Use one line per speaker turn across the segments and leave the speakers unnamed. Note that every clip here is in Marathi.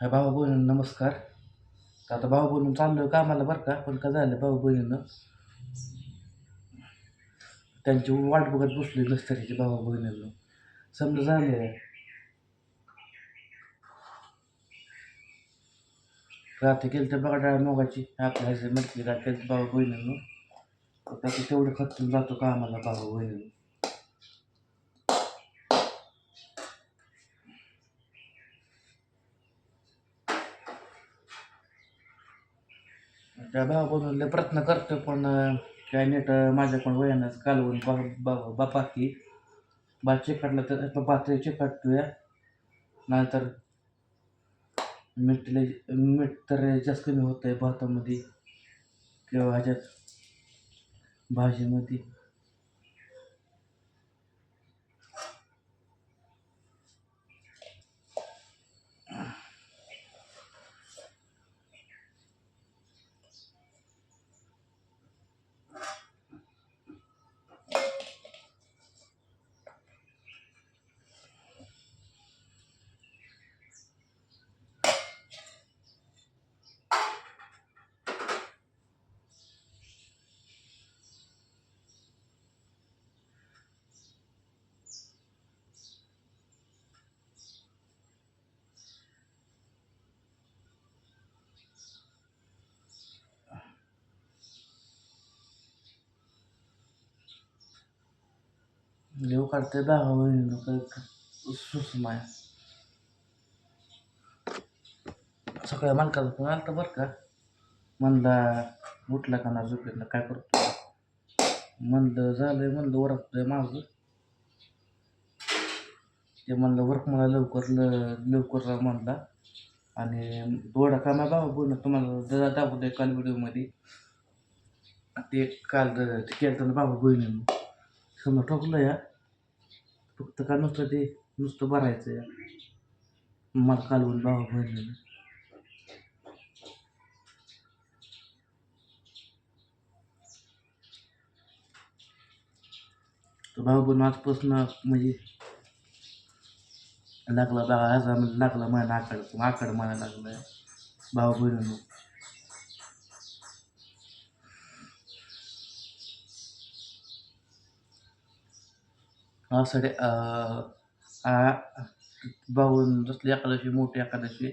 हा भाऊ बहिणी नमस्कार. आता भाऊ बहिणी चाललो कामाला बरं का? पण का झालं भाऊ बहिणीनं? त्यांची वाट बघत बसली नसतरीची भाऊ बहिणीनं. समजा झाले. रात्री केलं तर बघा डाळ मोगाची. आपल्या ह्याची म्हटली का केलं भाऊ बहिणीनं. आता तेवढं खर्च जातो कामाला भाऊ बहिणीनं. त्या भाऊ बनवले प्रयत्न करतो पण काय नीट माझ्याकडून वयानंच कालवून बा बा- बापा की बा चिकटलं तर भात चिकटतोया. नाहीतर मीठ मीठ तर जास्त कमी होतं आहे भातामध्ये किंवा ह्याच्यात भाजीमध्ये. लिव काढते भाऊ बहिणीनं काय सुसमाय सकाळी पण फोन आला बरं का म्हणला उठला का ना झोपेतनं काय करतो म्हणलं झालंय म्हणलं ओरखतोय माझं ते म्हणलं वर्क मला लवकर ल लवकर राहा म्हणला आणि दोडा का बाबा भाऊ तुम्हाला जरा दाखवतोय काल व्हिडिओमध्ये ते काल द- केलं तर बाबा बहिणीनं समजा ठोकलं या फक्त का नुसतं ते नुसतं भरायचं या? मला कालवून बाबा बहिणीनं तर भाऊ पण आजपासून म्हणजे लागला दहा आज म्हणजे लागला मला आकड आकड मला लागलाय भाऊ बहिणी आषाढी बाहून जसली एकादशी मोठी एकादशी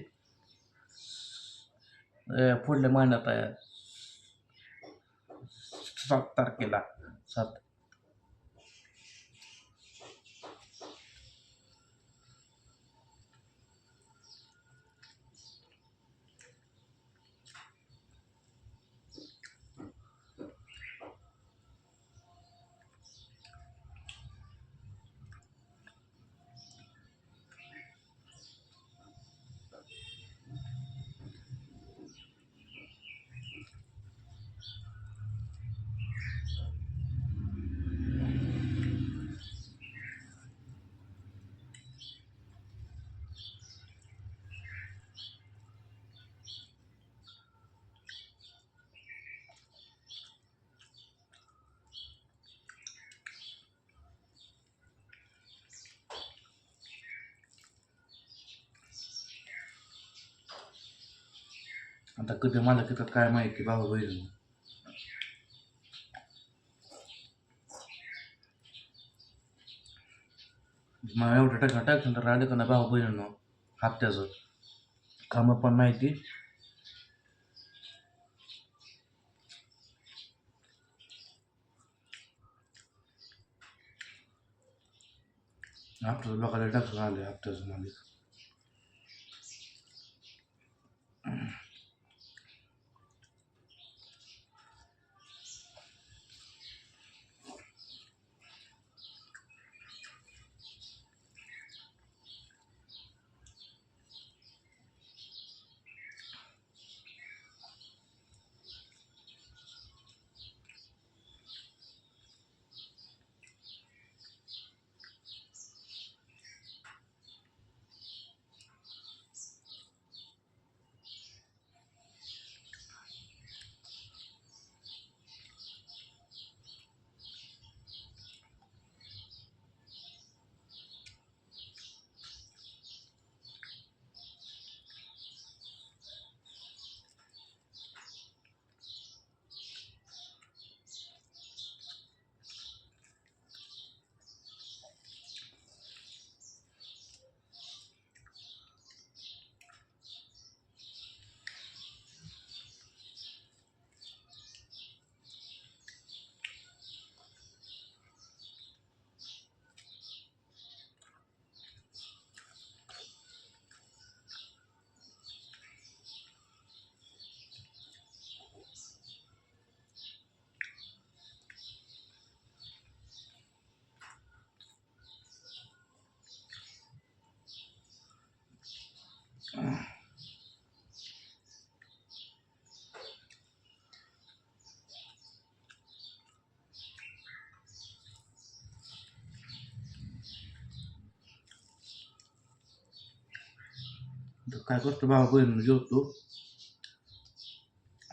पुढल्या महिन्यात आहे सात तारखेला सात आता कधी मला कितात काय माहिती बाबा बहिणी मला एवढं टाका टाकून तर राहिलं का ना भाऊ बहिणीनं हप्त्याचं. कामं पण माहिती. हप्त्याचं लोकांना टाकून आले हप्त्याचं मालिक. काय करतो भावा बहिणी जेवतो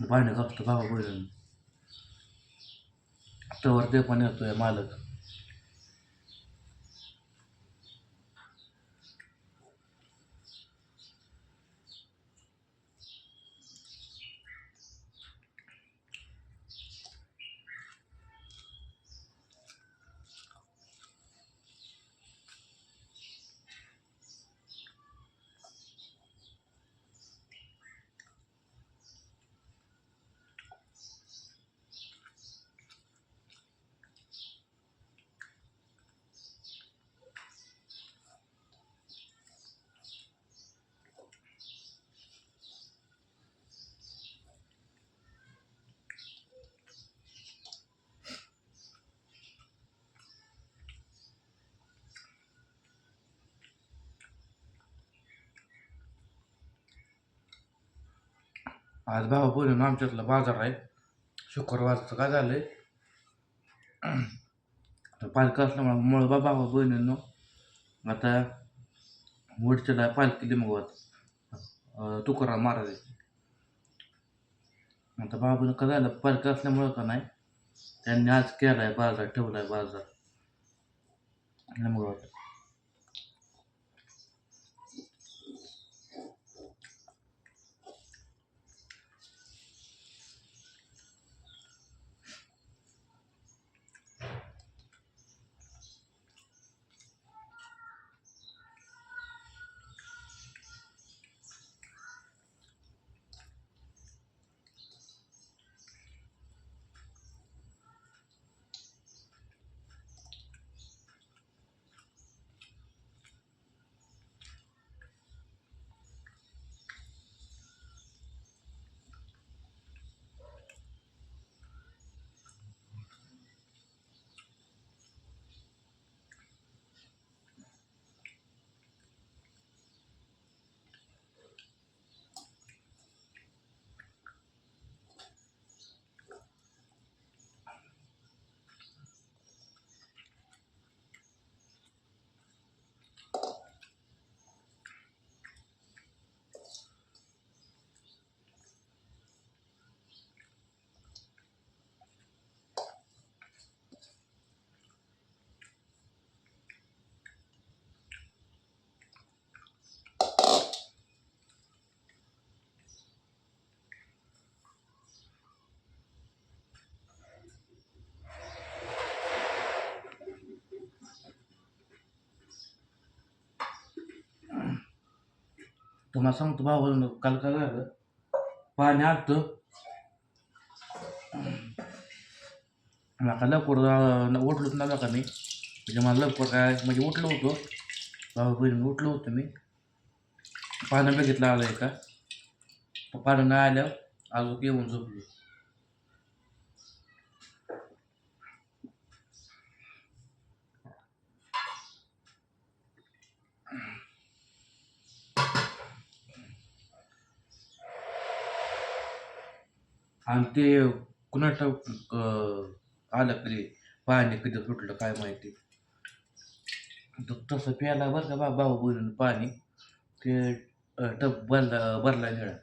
पाणी कापतो भावा बहिणी तवर ते पण येतोय मालक आज भावा बोलून आमच्यातला बाजार आहे. शुक्रवारचं काय झालं तर पालखी असल्यामुळे मुळ बा भावा बहिणींनो. आता वडच्याला पालखी लिमगवत तुकाराम महाराज आता बाबूनं का झालं? पालखी असल्यामुळं का नाही? त्यांनी आज केलाय बाजार ठेवलाय बाजार. लिमगवत तुम्हाला सांगतो भाऊ काल काय झालं? पाणी आलतं. नका लवकर उठलोच ना नका मी. म्हणजे मला लवकर काय म्हणजे उठलो होतो. भाऊ बहिणी उठलो होतो मी. पाणी बघितलं आलं आहे का तर पाणी नाही आल्यावर अजून येऊन झोपलो. आणि ते कुणा ठाऊक आलं कधी पाणी कधी तुटलं काय माहिती. तर तसं प्यायला बरं का बा भाऊ बोलून पाणी. ते टप टब भरला भरला निळा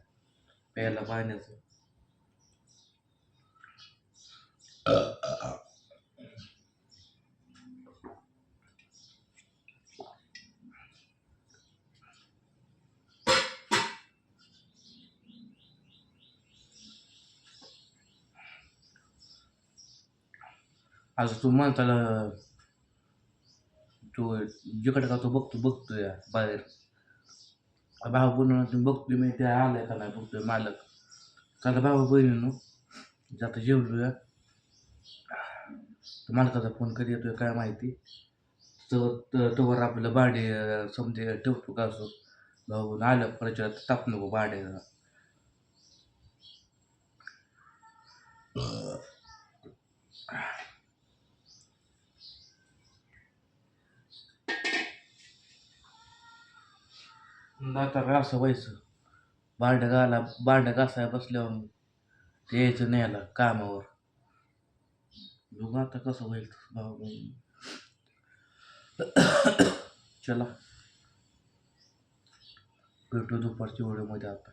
प्यायला पाण्याचं. आज तू म्हणताला तो जिकडे का तो बघतो बघतोय बाहेर. भाऊ बहिणीनं बघतोय मी ते आलाय का नाही बघतोय मालक. चला भाऊ बहिणीनं जाता जेवलोया. मालकाचा फोन कधी येतोय काय माहिती. तर तोवर आपलं भाडे समजे ठेवतो का असो. भाऊ आलं परत टाक नको भाडे. नाता काय असं व्हायचं. भांड घाला भांडं घासाय बसल्यावर ते यायचं न्यायला कामावर. बघू आता कसं होईल भाऊ चला. भेटू दुपारच्या व्हिडिओमध्ये आता